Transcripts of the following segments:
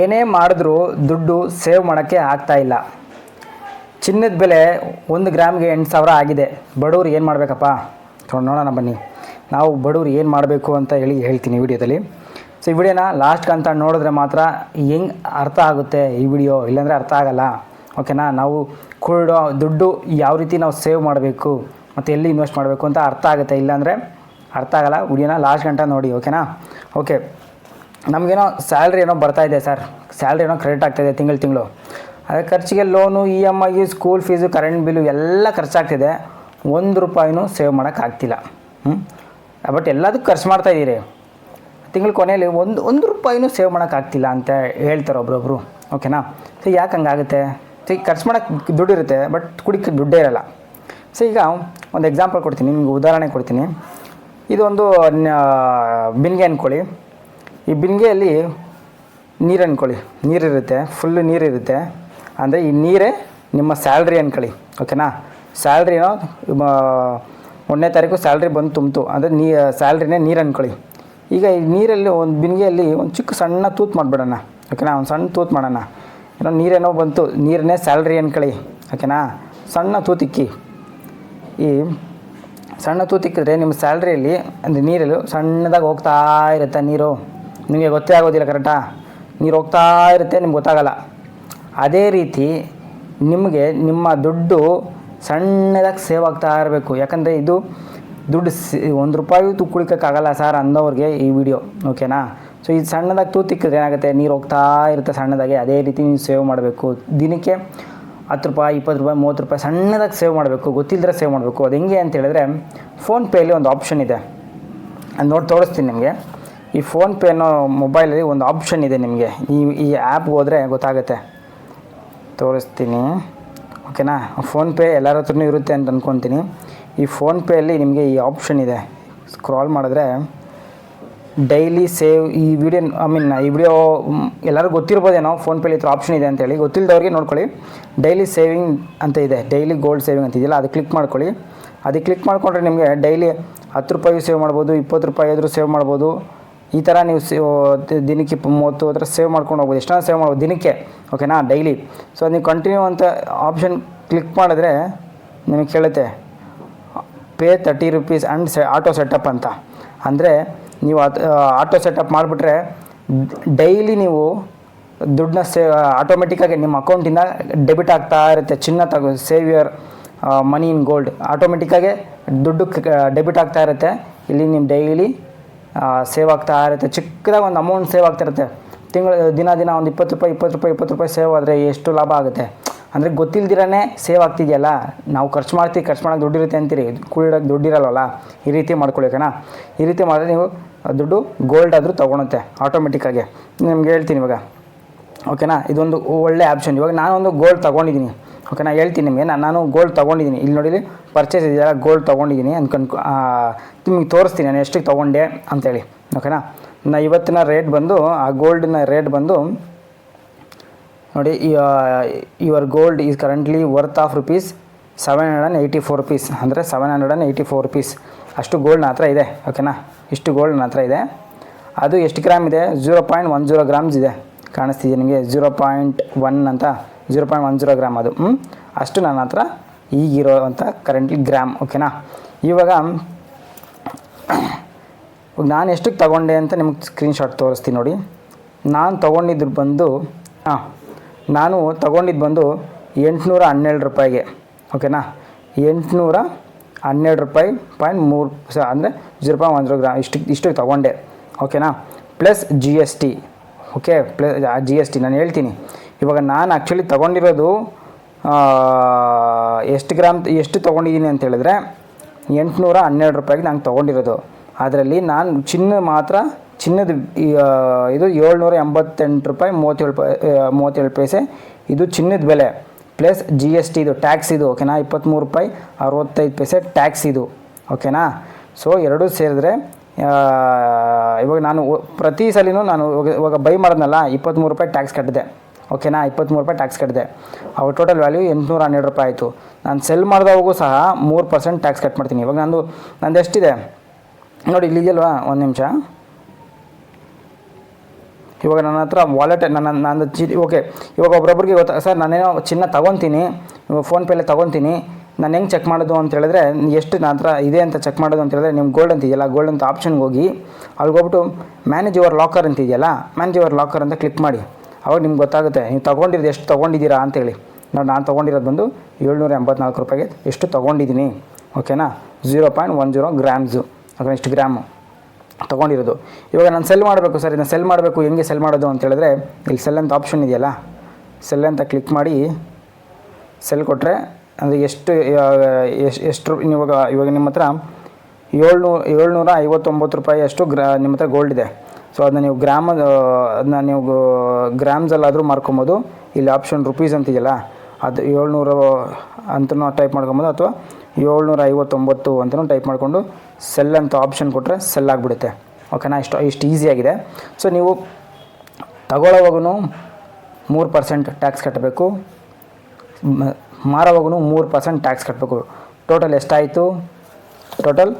ಏನೇ ಮಾಡಿದ್ರೂ ದುಡ್ಡು ಸೇವ್ ಮಾಡೋಕ್ಕೆ ಇಲ್ಲ. ಚಿನ್ನದ ಬೆಲೆ ಒಂದು ಗ್ರಾಮ್ಗೆ ಎಂಟು ಸಾವಿರ ಆಗಿದೆ. ಬಡವ್ರು ಏನು ಮಾಡಬೇಕಪ್ಪ? ನೋಡೋಣ ಬನ್ನಿ. ನಾವು ಬಡವ್ರು ಏನು ಮಾಡಬೇಕು ಅಂತ ಹೇಳಿ ಹೇಳ್ತೀನಿ ವಿಡಿಯೋದಲ್ಲಿ. ಸೊ ಈ ವಿಡಿಯೋನ ಲಾಸ್ಟ್ ಅಂತ ನೋಡಿದ್ರೆ ಮಾತ್ರ ಹೆಂಗೆ ಅರ್ಥ ಆಗುತ್ತೆ ಈ ವಿಡಿಯೋ? ಇಲ್ಲಾಂದರೆ ಅರ್ಥ ಆಗಲ್ಲ. ಓಕೆನಾ ನಾವು ಕೊಡೋ ದುಡ್ಡು ಯಾವ ರೀತಿ ನಾವು ಸೇವ್ ಮಾಡಬೇಕು? ಮತ್ತು ಎಲ್ಲಿ ಇನ್ವೆಸ್ಟ್ ಮಾಡಬೇಕು ಅಂತ ಅರ್ಥ ಆಗುತ್ತೆ. ಇಲ್ಲಾಂದರೆ ಅರ್ಥ ಆಗಲ್ಲ. ವಿಡಿಯೋನ ಲಾಸ್ಟ್ ಗಂಟ ನೋಡಿ ಓಕೆನಾ ಓಕೆ ನಮಗೇನೋ ಸ್ಯಾಲ್ರಿ ಏನೋ ಬರ್ತಾ ಇದೆ ಸರ್. ಸ್ಯಾಲ್ರಿ ಏನೋ ಕ್ರೆಡಿಟ್ ಆಗ್ತಾಯಿದೆ ತಿಂಗಳು ತಿಂಗಳು. ಅದೇ ಖರ್ಚಿಗೆ loan E M I school fees current bill ಎಲ್ಲ ಖರ್ಚಾಗ್ತಿದೆ. ಒಂದು ರೂಪಾಯಿನೂ ಸೇವ್ ಮಾಡೋಕ್ಕಾಗ್ತಿಲ್ಲ ಹ್ಞೂ ಬಟ್ ಎಲ್ಲದಕ್ಕೂ ಖರ್ಚು ಮಾಡ್ತಾ ಇದ್ದೀರಿ ತಿಂಗಳ ಕೊನೆಯಲ್ಲಿ ಒಂದು ಒಂದು ರೂಪಾಯಿನೂ ಸೇವ್ ಮಾಡೋಕ್ಕಾಗ್ತಿಲ್ಲ ಅಂತ ಹೇಳ್ತಾರೆ ಒಬ್ರೊಬ್ರು. ಓಕೆನಾ ಸೊ ಯಾಕೆ ಹಂಗಾಗುತ್ತೆ? ಸೊ ಈಗ ಖರ್ಚು ಮಾಡೋಕ್ಕೆ ದುಡ್ಡಿರುತ್ತೆ ಬಟ್ ಕುಡಿಕ್ಕೆ ದುಡ್ಡೇ ಇರಲ್ಲ. ಸೊ ಈಗ ಒಂದು ಎಕ್ಸಾಂಪಲ್ ಕೊಡ್ತೀನಿ, ನಿಮ್ಗೆ ಉದಾಹರಣೆ ಕೊಡ್ತೀನಿ. ಇದೊಂದು ಬಿನ್ಗೆ ಅಂದ್ಕೊಳ್ಳಿ ಈ ಬಿಂದಿಗೆಯಲ್ಲಿ ನೀರು ಅಂದ್ಕೊಳ್ಳಿ ನೀರಿರುತ್ತೆ ಫುಲ್ಲು ನೀರಿರುತ್ತೆ ಅಂದರೆ ಈ ನೀರೇ ನಿಮ್ಮ ಸ್ಯಾಲ್ರಿ ಅಂದ್ಕೊಳ್ಳಿ ಓಕೆನಾ ಸ್ಯಾಲ್ರಿನೋ ಒಂದನೇ ತಾರೀಕು ಸ್ಯಾಲ್ರಿ ಬಂದು ತುಂಬಿತು. ಅಂದರೆ ನೀ ಸ್ಯಾಲ್ರಿನೇ ನೀರು ಅಂದ್ಕೊಳ್ಳಿ ಈಗ ಈ ನೀರಲ್ಲಿ ಒಂದು ಬಿಂದಿಗೆಯಲ್ಲಿ ಒಂದು ಚಿಕ್ಕ ಸಣ್ಣ ತೂತು ಮಾಡಿಬಿಡೋಣ ಓಕೆನಾ ಒಂದು ಸಣ್ಣ ತೂತು ಮಾಡೋಣ. ಏನೋ ನೀರೇನೋ ಬಂತು, ನೀರನ್ನೇ ಸ್ಯಾಲ್ರಿ ಅಂದ್ಕೊಳ್ಳಿ ಓಕೆನಾ ಸಣ್ಣ ತೂತಿಕ್ಕಿ ಈ ಸಣ್ಣ ತೂತಿಕ್ಕಿದ್ರೆ ನಿಮ್ಮ ಸ್ಯಾಲ್ರಿಯಲ್ಲಿ ಅಂದರೆ ನೀರಲ್ಲಿ ಸಣ್ಣದಾಗಿ ಹೋಗ್ತಾ ಇರುತ್ತೆ ನೀರು. ನಿಮಗೆ ಗೊತ್ತೇ ಆಗೋದಿಲ್ಲ ಕರೆಕ್ಟಾ ನೀರು ಹೋಗ್ತಾ ಇರುತ್ತೆ, ನಿಮ್ಗೆ ಗೊತ್ತಾಗಲ್ಲ. ಅದೇ ರೀತಿ ನಿಮಗೆ ನಿಮ್ಮ ದುಡ್ಡು ಸಣ್ಣದಾಗಿ ಸೇವ್ ಆಗ್ತಾ ಇರಬೇಕು. ಯಾಕಂದರೆ ಇದು ದುಡ್ಡು ಸಿ, ಒಂದು ರೂಪಾಯಿ ತು ಕುಳಿಯೋಕ್ಕಾಗಲ್ಲ ಸರ್ ಅಂದವ್ರಿಗೆ ಈ ವಿಡಿಯೋ ಓಕೆನಾ ಸೊ ಇದು ಸಣ್ಣದಾಗಿ ತೂತಿಕ್ಕಿದ್ರೆ ಏನಾಗುತ್ತೆ? ನೀರು ಹೋಗ್ತಾ ಇರುತ್ತೆ ಸಣ್ಣದಾಗಿ. ಅದೇ ರೀತಿ ನೀವು ಸೇವ್ ಮಾಡಬೇಕು. ದಿನಕ್ಕೆ ಹತ್ತು ರೂಪಾಯಿ, ಇಪ್ಪತ್ತು ರೂಪಾಯಿ, ಮೂವತ್ತು ರೂಪಾಯಿ ಸಣ್ಣದಾಗಿ ಸೇವ್ ಮಾಡಬೇಕು. ಗೊತ್ತಿಲ್ಲದ್ರೆ ಸೇವ್ ಮಾಡಬೇಕು. ಅದು ಹೆಂಗೆ ಅಂತ ಹೇಳಿದ್ರೆ ಫೋನ್ಪೇಯಲ್ಲಿ ಒಂದು ಆಪ್ಷನ್ ಇದೆ. ಅದು ನೋಡಿ ತೋರಿಸ್ತೀನಿ ನಿಮಗೆ. ಈ ಫೋನ್ಪೇ ಅನ್ನೋ ಮೊಬೈಲಲ್ಲಿ ಒಂದು ಆಪ್ಷನ್ ಇದೆ ನಿಮಗೆ. ಈ ಈ ಆ್ಯಪ್ಗೆ ಹೋದರೆ ಗೊತ್ತಾಗುತ್ತೆ. ತೋರಿಸ್ತೀನಿ. ಓಕೆನಾ? ಫೋನ್ಪೇ ಎಲ್ಲರ ಹತ್ರನೂ ಇರುತ್ತೆ ಅಂತ ಅಂದ್ಕೊತೀನಿ ಈ ಫೋನ್ಪೇಯಲ್ಲಿ ನಿಮಗೆ ಈ ಆಪ್ಷನ್ ಇದೆ. ಸ್ಕ್ರಾಲ್ ಮಾಡಿದ್ರೆ ಡೈಲಿ ಸೇವ್, ಈ ವಿಡಿಯೋ, ಐ ಮೀನ್, ಈ ವಿಡಿಯೋ ಎಲ್ಲರಿಗೂ ಗೊತ್ತಿರ್ಬೋದೇನೋ ಫೋನ್ಪೇಲಿ ಹತ್ರ ಆಪ್ಷನ್ ಇದೆ ಅಂತೇಳಿ ಗೊತ್ತಿಲ್ಲದವ್ರಿಗೆ ನೋಡ್ಕೊಳ್ಳಿ. ಡೈಲಿ ಸೇವಿಂಗ್ ಅಂತ ಇದೆ. ಡೈಲಿ ಗೋಲ್ಡ್ ಸೇವಿಂಗ್ ಅಂತ ಇದೆಯಲ್ಲ, ಅದು ಕ್ಲಿಕ್ ಮಾಡ್ಕೊಳ್ಳಿ. ಅದಕ್ಕೆ ಕ್ಲಿಕ್ ಮಾಡಿಕೊಂಡ್ರೆ ನಿಮಗೆ ಡೈಲಿ ಹತ್ತು ರೂಪಾಯಿ ಸೇವ್ ಮಾಡ್ಬೋದು, ಇಪ್ಪತ್ತು ರೂಪಾಯಿ ಆದರೂ ಸೇವ್ ಮಾಡ್ಬೋದು. ಈ ಥರ ನೀವು ಸೇವ್ ದಿನಕ್ಕೆ ಮೂವತ್ತು ಹತ್ರ ಸೇವ್ ಮಾಡ್ಕೊಂಡು ಹೋಗ್ಬೋದು. ಎಷ್ಟೊಂದು ಸೇವ್ ಮಾಡ್ಬೋದು? ದಿನಕ್ಕೆ. ಓಕೆನಾ ಡೈಲಿ ಸೊ ನೀವು ಕಂಟಿನ್ಯೂ ಅಂತ ಆಪ್ಷನ್ ಕ್ಲಿಕ್ ಮಾಡಿದ್ರೆ ನಿಮಗೆ ಕೇಳುತ್ತೆ pay thirty rupees and say auto setup ಅಂತ. ಅಂದರೆ ನೀವು ಆಟೋ ಸೆಟಪ್ ಮಾಡಿಬಿಟ್ರೆ ಡೈಲಿ ನೀವು ದುಡ್ಡನ್ನ ಸೇ ಆಟೋಮೆಟಿಕ್ಕಾಗಿ ನಿಮ್ಮ ಅಕೌಂಟಿಂದ ಡೆಬಿಟ್ ಆಗ್ತಾ ಇರುತ್ತೆ. ಚಿನ್ನ ತಗೋ save your money in gold ಆಟೋಮೆಟಿಕ್ಕಾಗೆ ದುಡ್ಡು ಡೆಬಿಟ್ ಆಗ್ತಾ ಇರುತ್ತೆ. ಇಲ್ಲಿ ನಿಮ್ಮ ಡೈಲಿ ಸೇವ್ ಆಗ್ತಾ ಇರುತ್ತೆ. ಚಿಕ್ಕದಾಗ ಒಂದು ಅಮೌಂಟ್ ಸೇವ್ ಆಗ್ತಿರುತ್ತೆ ತಿಂಗಳು, ದಿನ ದಿನ ಒಂದು ಇಪ್ಪತ್ತು ರೂಪಾಯಿ ಇಪ್ಪತ್ತು ರೂಪಾಯಿ ಇಪ್ಪತ್ತು ರೂಪಾಯಿ ಸೇವ್ ಆದರೆ ಎಷ್ಟು ಲಾಭ ಆಗುತ್ತೆ? ಅಂದರೆ ಗೊತ್ತಿಲ್ದಿರೇ ಸೇವ್ ಆಗ್ತಿದೆಯಲ್ಲ? ನಾವು ಖರ್ಚು ಮಾಡ್ತೀವಿ, ಖರ್ಚು ಮಾಡೋಕ್ಕೆ ದುಡ್ಡಿರುತ್ತೆ ಅಂತೀರಿ. ಕೂಡಿಡೋಕ್ಕೆ ದುಡ್ಡಿರಲ್ವಲ್ಲ? ಈ ರೀತಿ ಮಾಡ್ಕೊಳ್ಳಿ ಓಕೆನಾ ಈ ರೀತಿ ಮಾಡಿದ್ರೆ ನೀವು ದುಡ್ಡು ಗೋಲ್ಡ್ ಆದರೂ ತೊಗೊಳುತ್ತೆ ಆಟೋಮೆಟಿಕ್ಕಾಗಿ ನಿಮ್ಗೆ ಹೇಳ್ತೀನಿ ಇವಾಗ. ಓಕೆನಾ ಇದೊಂದು ಒಳ್ಳೆ ಆಪ್ಷನ್ ಇವಾಗ ನಾನೊಂದು ಗೋಲ್ಡ್ ತೊಗೊಂಡಿದ್ದೀನಿ. ಓಕೆನಾ ಹೇಳ್ತೀನಿ ನಿಮಗೆ. ನಾನು ನಾನು ಗೋಲ್ಡ್ ತೊಗೊಂಡಿದ್ದೀನಿ ಇಲ್ಲಿ ನೋಡಿ ಪರ್ಚೇಸ್ ಇದೆಯಲ್ಲ ಗೋಲ್ಡ್ ತೊಗೊಂಡಿದ್ದೀನಿ ಅನ್ಕೊಂಡು ನಿಮಗೆ ತೋರಿಸ್ತೀನಿ ನಾನು ಎಷ್ಟಕ್ಕೆ ತೊಗೊಂಡೆ ಅಂತೇಳಿ. ಓಕೆನಾ ನಾ? ಇವತ್ತಿನ ರೇಟ್ ಬಂದು, ಆ ಗೋಲ್ಡಿನ ರೇಟ್ ಬಂದು, ನೋಡಿ your gold is currently worth of rupees seven hundred and eighty four rupees ಅಂದರೆ seven hundred and eighty four rupees ಅಷ್ಟು ಗೋಲ್ಡ್ ಹತ್ರ ಇದೆ. ಓಕೆನಾ ಇಷ್ಟು ಗೋಲ್ಡ್ ಹತ್ರ ಇದೆ. ಅದು ಎಷ್ಟು ಗ್ರಾಮ್ ಇದೆ? Zero point one zero grams ಇದೆ. ಕಾಣಿಸ್ತಿದೆ ನಿಮಗೆ? ಝೀರೋ ಪಾಯಿಂಟ್ ಒನ್ ಅಂತ. Zero point one zero gram ಅದು. ಅಷ್ಟು ನನ್ನ ಹತ್ರ ಈಗಿರೋವಂಥ ಕರೆಂಟ್ಲಿ ಗ್ರಾಮ್ ಓಕೆನಾ ಇವಾಗ ನಾನು ಎಷ್ಟಕ್ಕೆ ತಗೊಂಡೆ ಅಂತ ನಿಮ್ಗೆ ಸ್ಕ್ರೀನ್ಶಾಟ್ ತೋರಿಸ್ತೀನಿ ನೋಡಿ. ನಾನು ತೊಗೊಂಡಿದ್ದು ಬಂದು, ಹಾಂ, ನಾನು ತೊಗೊಂಡಿದ್ದು ಬಂದು ಎಂಟುನೂರ ಹನ್ನೆರಡು ರೂಪಾಯಿಗೆ ಓಕೆನಾ ಎಂಟುನೂರ ಹನ್ನೆರಡು ರೂಪಾಯಿ ಪಾಯಿಂಟ್ ಮೂರು, ಸ, ಅಂದರೆ ಜೀರೋ ಪಾಯಿಂಟ್ ಒಂದು ಗ್ರಾಮ್ ಇಷ್ಟು ಇಷ್ಟು ತೊಗೊಂಡೆ ಓಕೆನಾ plus G S T okay plus G S T ನಾನು ಹೇಳ್ತೀನಿ. ಇವಾಗ ನಾನು ಆ್ಯಕ್ಚುಲಿ ತೊಗೊಂಡಿರೋದು ಎಷ್ಟು ಗ್ರಾಮ್ ಎಷ್ಟು ತೊಗೊಂಡಿದ್ದೀನಿ ಅಂತ ಹೇಳಿದ್ರೆ, ಎಂಟುನೂರ ಹನ್ನೆರಡು ರೂಪಾಯಿಗೆ ನಾನು ತೊಗೊಂಡಿರೋದು. ಅದರಲ್ಲಿ ನಾನು ಚಿನ್ನ ಮಾತ್ರ, ಚಿನ್ನದ ಇದು ಏಳ್ನೂರ ಎಂಬತ್ತೆಂಟು ರೂಪಾಯಿ ಮೂವತ್ತೇಳು ಮೂವತ್ತೇಳು ಪೈಸೆ. ಇದು ಚಿನ್ನದ ಬೆಲೆ. ಪ್ಲಸ್ ಜಿ ಎಸ್ ಟಿ ಇದು ಟ್ಯಾಕ್ಸ್ ಇದು ಓಕೆನಾ ಇಪ್ಪತ್ತ್ಮೂರು ರೂಪಾಯಿ, ಅರವತ್ತೈದು ಪೈಸೆ ಟ್ಯಾಕ್ಸ್ ಇದು ಓಕೆನಾ ಸೊ ಎರಡೂ ಸೇರಿದ್ರೆ ಇವಾಗ ನಾನು ಪ್ರತಿ ಸಲಿನೂ ನಾನು ಇವಾಗ ಇವಾಗ ಬೈ ಮಾಡಿದ್ನಲ್ಲ ಇಪ್ಪತ್ತ್ಮೂರು ರೂಪಾಯಿ ಟ್ಯಾಕ್ಸ್ ಕಟ್ಟಿದೆ. ಓಕೆನಾ ಇಪ್ಪತ್ತ್ಮೂರು ರೂಪಾಯಿ ಟ್ಯಾಕ್ಸ್ ಕಟ್ಟಿದೆ ಅವ್ರ ಟೋಟಲ್ ವ್ಯಾಲ್ಯೂ ಎಂಟುನೂರ ಹನ್ನೆರಡು ರೂಪಾಯಿ ಆಯಿತು. ನಾನು ಸೆಲ್ ಮಾಡಿದವಾಗೂ ಸಹ ಮೂರು ಪರ್ಸೆಂಟ್ ಟ್ಯಾಕ್ಸ್ ಕಟ್ ಮಾಡ್ತೀನಿ. ಇವಾಗ ನಂದು ನಂದು ಎಷ್ಟಿದೆ? ನೋಡಿ, ಇಲ್ಲಿ ಇದೆಯಲ್ವಾ? ಒಂದು ನಿಮಿಷ. ಇವಾಗ ನನ್ನ ಹತ್ರ ವಾಲೆಟ್ ನನ್ನ ನನ್ನ ಚಿ ಓಕೆ ಇವಾಗ ಒಬ್ರೊಬ್ರಿಗೆ ಗೊತ್ತಾ ಸರ್, ನಾನೇನೋ ಚಿನ್ನ ತೊಗೊತೀನಿ. ಫೋನ್ಪೇಲೆ ತೊಗೊತೀನಿ. ನಾನು ಹೆಂಗೆ ಚೆಕ್ ಮಾಡೋದು ಅಂತ ಹೇಳಿದ್ರೆ, ಎಷ್ಟು ನನ್ನ ಹತ್ರ ಇದೆ ಅಂತ ಚೆಕ್ ಮಾಡೋದು ಅಂತ ಹೇಳಿದ್ರೆ ನಿಮ್ಮ ಗೋಲ್ಡ್ ಅಂತ ಇದೆಯಲ್ಲ ಗೋಲ್ಡ್ ಅಂತ ಆಪ್ಷನ್ಗೆ ಹೋಗಿ ಅಲ್ಲಿಗೆ ಹೋಗ್ಬಿಟ್ಟು ಮ್ಯಾನೇಜ್ ಯುವರ್ ಲಾಕರ್ ಅಂತ ಇದೆಯಲ್ಲ ಮ್ಯಾನೇಜ್ ಯುವರ್ ಲಾಕರ್ ಅಂತ ಕ್ಲಿಕ್ ಮಾಡಿ. ಅವಾಗ ನಿಮ್ಗೆ ಗೊತ್ತಾಗುತ್ತೆ, ನೀವು ತೊಗೊಂಡಿರೋದು ಎಷ್ಟು ತೊಗೊಂಡಿದ್ದೀರಾ? ಅಂತೇಳಿ ನೋಡಿ ನಾನು ತೊಗೊಂಡಿರೋದು ಬಂದು ಏಳ್ನೂರ ಎಂಬತ್ನಾಲ್ಕು ರೂಪಾಯಿಗೆ ಎಷ್ಟು ತೊಗೊಂಡಿದ್ದೀನಿ, ಓಕೆನಾ? Zero point one zero grams ಅಥವಾ ಇಷ್ಟು ಗ್ರಾಮು ತೊಗೊಂಡಿರೋದು. ಇವಾಗ ನಾನು ಸೆಲ್ ಮಾಡಬೇಕು ಸರ್ ಇದನ್ನು ಸೆಲ್ ಮಾಡಬೇಕು, ಹೆಂಗೆ ಸೆಲ್ ಮಾಡೋದು ಅಂತ ಹೇಳಿದ್ರೆ, ಇಲ್ಲಿ ಸೆಲ್ ಅಂತ ಆಪ್ಷನ್ ಇದೆಯಲ್ಲ, ಸೆಲ್ ಅಂತ ಕ್ಲಿಕ್ ಮಾಡಿ, ಸೆಲ್ ಕೊಟ್ಟರೆ ಅಂದರೆ ಎಷ್ಟು ಎಷ್ಟು ಎಷ್ಟು ಇವಾಗ ಇವಾಗ ನಿಮ್ಮ ಹತ್ರ ಏಳ್ನೂ ಏಳ್ನೂರ ಐವತ್ತೊಂಬತ್ತು ರೂಪಾಯಿ ಅಷ್ಟು ಗ್ರಾ, ನಿಮ್ಮ ಹತ್ರ ಗೋಲ್ಡ್ ಇದೆ. ಸೊ ಅದನ್ನ ನೀವು ಗ್ರಾಮ ಅದನ್ನ ನೀವು ಗ್ರಾಮ್ಸಲ್ಲಾದರೂ ಮಾರ್ಕೊಬೋದು. ಇಲ್ಲಿ ಆಪ್ಷನ್ ರುಪೀಸ್ ಅಂತಿದೆಯಲ್ಲ, ಅದು ಏಳ್ನೂರು ಅಂತಲೂ ಟೈಪ್ ಮಾಡ್ಕೊಬೋದು, ಅಥವಾ ಏಳ್ನೂರ ಐವತ್ತೊಂಬತ್ತು ಅಂತಲೂ ಟೈಪ್ ಮಾಡಿಕೊಂಡು ಸೆಲ್ ಅಂತ ಆಪ್ಷನ್ ಕೊಟ್ಟರೆ ಸೆಲ್ ಆಗಿಬಿಡುತ್ತೆ. ಓಕೆನಾ ಇಷ್ಟು ಇಷ್ಟು ಈಸಿಯಾಗಿದೆ ಸೊ ನೀವು ತಗೊಳ್ಳೋವಾಗೂ ಮೂರು ಪರ್ಸೆಂಟ್ ಟ್ಯಾಕ್ಸ್ ಕಟ್ಟಬೇಕು. ಮಾರೋವಾಗೂ ಮೂರು ಪರ್ಸೆಂಟ್ ಟ್ಯಾಕ್ಸ್ ಕಟ್ಟಬೇಕು. ಟೋಟಲ್ ಎಷ್ಟಾಯಿತು? ಟೋಟಲ್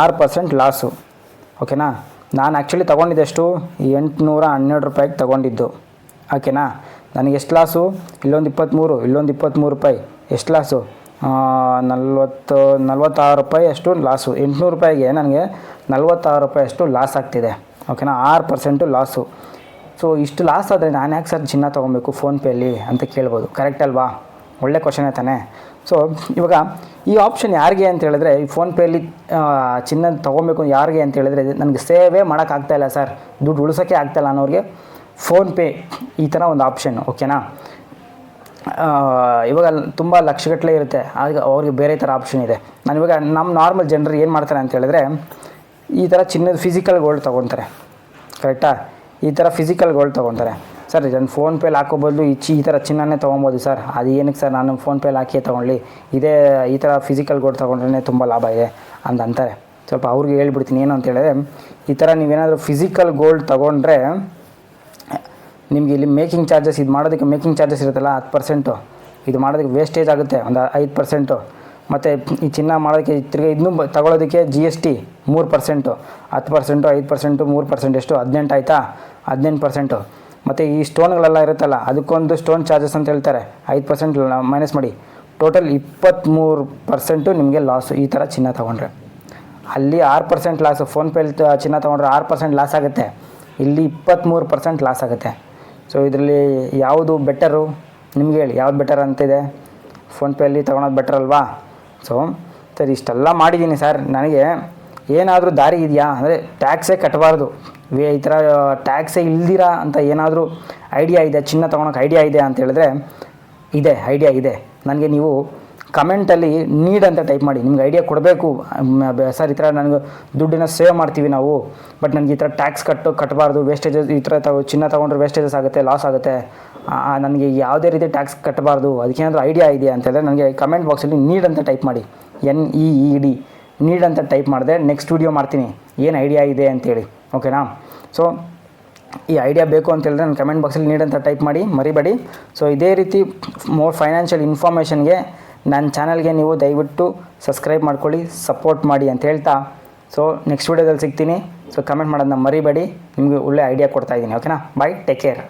ಆರು ಪರ್ಸೆಂಟ್ ಲಾಸು ಓಕೆನಾ ನಾನು ಆ್ಯಕ್ಚುಲಿ ತೊಗೊಂಡಿದ್ದೆಷ್ಟು? ಎಂಟುನೂರ ಹನ್ನೆರಡು ರೂಪಾಯಿಗೆ ತೊಗೊಂಡಿದ್ದು. ಓಕೆನಾ? ನನಗೆ ಎಷ್ಟು ಲಾಸು ಇಲ್ಲೊಂದು ಇಪ್ಪತ್ತ್ಮೂರು ಇಲ್ಲೊಂದು ಇಪ್ಪತ್ತ್ಮೂರು ರೂಪಾಯಿ. ಎಷ್ಟು ಲಾಸು ನಲ್ವತ್ತು, ನಲ್ವತ್ತಾರು ರೂಪಾಯಿ ಅಷ್ಟು ಲಾಸು ಎಂಟುನೂರು ರೂಪಾಯಿಗೆ ನನಗೆ ನಲ್ವತ್ತಾರು ರೂಪಾಯಿ ಅಷ್ಟು ಲಾಸ್ ಆಗ್ತಿದೆ. ಓಕೆನಾ? ಆರು ಪರ್ಸೆಂಟು ಲಾಸು ಸೊ ಇಷ್ಟು ಲಾಸ್ ಆದರೆ ನಾನು ಯಾಕೆ ಸರ್ ಚಿನ್ನ ತೊಗೊಬೇಕು? ಫೋನ್ಪೇಲಿ ಅಂತ ಕೇಳ್ಬೋದು. ಕರೆಕ್ಟ್ ಅಲ್ವಾ? ಒಳ್ಳೆ ಕ್ವಶನೇ ತಾನೇ. ಸೊ ಇವಾಗ ಈ ಆಪ್ಷನ್ ಯಾರಿಗೆ ಅಂತ ಹೇಳಿದ್ರೆ, ಈ ಫೋನ್ಪೇಲಿ ಚಿನ್ನ ತೊಗೊಬೇಕು ಯಾರಿಗೆ ಅಂತ ಹೇಳಿದ್ರೆ, ನನಗೆ ಸೇವೇ ಮಾಡೋಕ್ಕಾಗ್ತಾಯಿಲ್ಲ ಸರ್ ದುಡ್ಡು ಉಳಿಸೋಕ್ಕೆ ಆಗ್ತಾಯಿಲ್ಲ ಅನ್ನೋರಿಗೆ ಫೋನ್ಪೇ ಈ ಥರ ಒಂದು ಆಪ್ಷನ್ ಓಕೆನಾ ಇವಾಗ ತುಂಬ ಲಕ್ಷಗಟ್ಟಲೆ ಇರುತ್ತೆ. ಆಗ ಅವ್ರಿಗೆ ಬೇರೆ ಥರ ಆಪ್ಷನ್ ಇದೆ. ನಾನು ಇವಾಗ ನಮ್ಮ ನಾರ್ಮಲ್ ಜನರು ಏನು ಮಾಡ್ತಾರೆ ಅಂತ ಹೇಳಿದ್ರೆ, ಈ ಥರ ಚಿನ್ನದ ಫಿಸಿಕಲ್ ಗೋಲ್ಡ್ ತೊಗೊತಾರೆ. ಕರೆಕ್ಟಾ ಈ ಥರ ಫಿಸಿಕಲ್ ಗೋಲ್ಡ್ ತೊಗೊತಾರೆ. ಸರ್, ಇದನ್ನು ಫೋನ್ಪೇಲಿ ಹಾಕೋ ಬದಲು ಈ ಚಿ ಈ ಥರ ಚಿನ್ನನೇ ತೊಗೊಬೋದು ಸರ್. ಅದು ಏನಕ್ಕೆ ಸರ್, ನಾನು ಫೋನ್ಪೇಲಿ ಹಾಕಿ ತೊಗೊಳ್ಳಿ. ಇದೇ ಈ ಥರ ಫಿಸಿಕಲ್ ಗೋಲ್ಡ್ ತೊಗೊಂಡ್ರೆ ತುಂಬ ಲಾಭ ಇದೆ ಅಂತ ಅಂತಾರೆ. ಸ್ವಲ್ಪ ಅವ್ರಿಗೆ ಹೇಳ್ಬಿಡ್ತೀನಿ ಏನು ಅಂತೇಳಿದ್ರೆ ಈ ಥರ ನೀವೇನಾದರೂ ಫಿಸಿಕಲ್ ಗೋಲ್ಡ್ ತೊಗೊಂಡ್ರೆ, ನಿಮಗೆ ಇಲ್ಲಿ ಮೇಕಿಂಗ್ ಚಾರ್ಜಸ್ ಇದು ಮಾಡೋದಕ್ಕೆ ಮೇಕಿಂಗ್ ಚಾರ್ಜಸ್ ಇರುತ್ತಲ್ಲ, ಹತ್ತು ಪರ್ಸೆಂಟು ಇದು ಮಾಡೋದಕ್ಕೆ ವೇಸ್ಟೇಜ್ ಆಗುತ್ತೆ, ಒಂದು ಐದು ಪರ್ಸೆಂಟು ಮತ್ತು ಈ ಚಿನ್ನ ಮಾಡೋದಕ್ಕೆ ತಿರ್ಗಿ ಇನ್ನೂ ತಗೊಳ್ಳೋದಕ್ಕೆ ಜಿ ಎಸ್ ಟಿ ಮೂರು ಪರ್ಸೆಂಟು ಹತ್ತು ಪರ್ಸೆಂಟು ಐದು ಪರ್ಸೆಂಟು ಮೂರು ಪರ್ಸೆಂಟ್ ಎಷ್ಟು? ಹದಿನೆಂಟು ಆಯಿತಾ? ಹದಿನೆಂಟು ಪರ್ಸೆಂಟು ಮತ್ತು ಈ ಸ್ಟೋನ್ಗಳೆಲ್ಲ ಇರುತ್ತಲ್ಲ, ಅದಕ್ಕೊಂದು ಸ್ಟೋನ್ ಚಾರ್ಜಸ್ ಅಂತ ಹೇಳ್ತಾರೆ. ಐದು ಪರ್ಸೆಂಟ್ ಮೈನಸ್ ಮಾಡಿ. ಟೋಟಲ್ ಇಪ್ಪತ್ತ್ಮೂರು ಪರ್ಸೆಂಟು ನಿಮಗೆ ಲಾಸು ಈ ಥರ ಚಿನ್ನ ತೊಗೊಂಡ್ರೆ. ಅಲ್ಲಿ ಆರು ಪರ್ಸೆಂಟ್ ಲಾಸು ಫೋನ್ಪೇಲಿ ಚಿನ್ನ ತೊಗೊಂಡ್ರೆ ಆರು ಪರ್ಸೆಂಟ್ ಲಾಸ್ ಆಗುತ್ತೆ. ಇಲ್ಲಿ ಇಪ್ಪತ್ತ್ಮೂರು ಪರ್ಸೆಂಟ್ ಲಾಸ್ ಆಗುತ್ತೆ. ಸೊ ಇದರಲ್ಲಿ ಯಾವುದು ಬೆಟರು ನಿಮ್ಗೆ ಹೇಳಿ, ಯಾವ್ದು ಬೆಟರ್ ಅಂತಿದೆ? ಫೋನ್ಪೇಯಲ್ಲಿ ತೊಗೊಳೋದು ಬೆಟರ್ ಅಲ್ವಾ? ಸೊ ಸರಿ, ಇಷ್ಟೆಲ್ಲ ಮಾಡಿದ್ದೀನಿ ಸರ್ ನನಗೆ ಏನಾದರೂ ದಾರಿ ಇದೆಯಾ? ಅಂದರೆ ಟ್ಯಾಕ್ಸೇ ಕಟ್ಟಬಾರ್ದು ವೇ ಈ ಥರ ಟ್ಯಾಕ್ಸೇ ಇಲ್ದಿರಾ ಅಂತ ಏನಾದರೂ ಐಡಿಯಾ ಇದೆ, ಚಿನ್ನ ತೊಗೊಳಕ್ಕೆ ಐಡಿಯಾ ಇದೆ ಅಂತ ಹೇಳಿದ್ರೆ ಇದೆ ಐಡಿಯಾ ಇದೆ. ನನಗೆ ನೀವು ಕಮೆಂಟಲ್ಲಿ ನೀಡ್ ಅಂತ ಟೈಪ್ ಮಾಡಿ. ನಿಮ್ಗೆ ಐಡಿಯಾ ಕೊಡಬೇಕು. ಸರ್, ಈ ಥರ ನನಗೆ ದುಡ್ಡಿನ ಸೇವ್ ಮಾಡ್ತೀವಿ ನಾವು. ಬಟ್ ನನಗೆ ಈ ಥರ ಟ್ಯಾಕ್ಸ್ ಕಟ್ಟು ಕಟ್ಟಬಾರ್ದು ವೇಸ್ಟೇಜಸ್ ಈ ಥರ ತಗೋ ಚಿನ್ನ ತೊಗೊಂಡ್ರೆ ವೇಸ್ಟೇಜಸ್ ಆಗುತ್ತೆ ಲಾಸ್ ಆಗುತ್ತೆ. ನನಗೆ ಯಾವುದೇ ರೀತಿ ಟ್ಯಾಕ್ಸ್ ಕಟ್ಟಬಾರ್ದು ಅದಕ್ಕೇನಾದರೂ ಐಡಿಯಾ ಇದೆಯಾ ಅಂತ ಹೇಳಿದ್ರೆ ನನಗೆ ಕಮೆಂಟ್ ಬಾಕ್ಸಲ್ಲಿ ನೀಡ್ ಅಂತ ಟೈಪ್ ಮಾಡಿ. N E E D need ಅಂತ ಟೈಪ್ ಮಾಡಿದೆ ನೆಕ್ಸ್ಟ್ ವಿಡಿಯೋ ಮಾಡ್ತೀನಿ. ಏನು ಐಡಿಯಾ ಇದೆ ಅಂತೇಳಿ. ಓಕೆನಾ ಸೊ ಈ ಐಡಿಯಾ ಬೇಕು ಅಂತ ಹೇಳಿದ್ರೆ ನನ್ನ ಕಮೆಂಟ್ ಬಾಕ್ಸಲ್ಲಿ ನೀಡ್ ಅಂತ ಟೈಪ್ ಮಾಡಿ, ಮರಿಬೇಡಿ. ಸೊ ಇದೇ ರೀತಿ ಮೋರ್ ಫೈನಾನ್ಷಿಯಲ್ ಇನ್ಫಾರ್ಮೇಷನ್ಗೆ ನನ್ನ ಚಾನಲ್ಗೆ ನೀವು ದಯವಿಟ್ಟು ಸಬ್ಸ್ಕ್ರೈಬ್ ಮಾಡ್ಕೊಳ್ಳಿ ಸಪೋರ್ಟ್ ಮಾಡಿ ಅಂತ ಹೇಳ್ತಾ. ಸೊ ನೆಕ್ಸ್ಟ್ ವೀಡಿಯೋದಲ್ಲಿ ಸಿಗ್ತೀನಿ. ಸೊ ಕಮೆಂಟ್ ಮಾಡೋದನ್ನ ಮರಿಬೇಡಿ. ನಿಮಗೆ ಒಳ್ಳೆ ಐಡಿಯಾ ಕೊಡ್ತಾ ಇದ್ದೀನಿ. ಓಕೆನಾ ಬಾಯ್ ಟೇಕ್ ಕೇರ್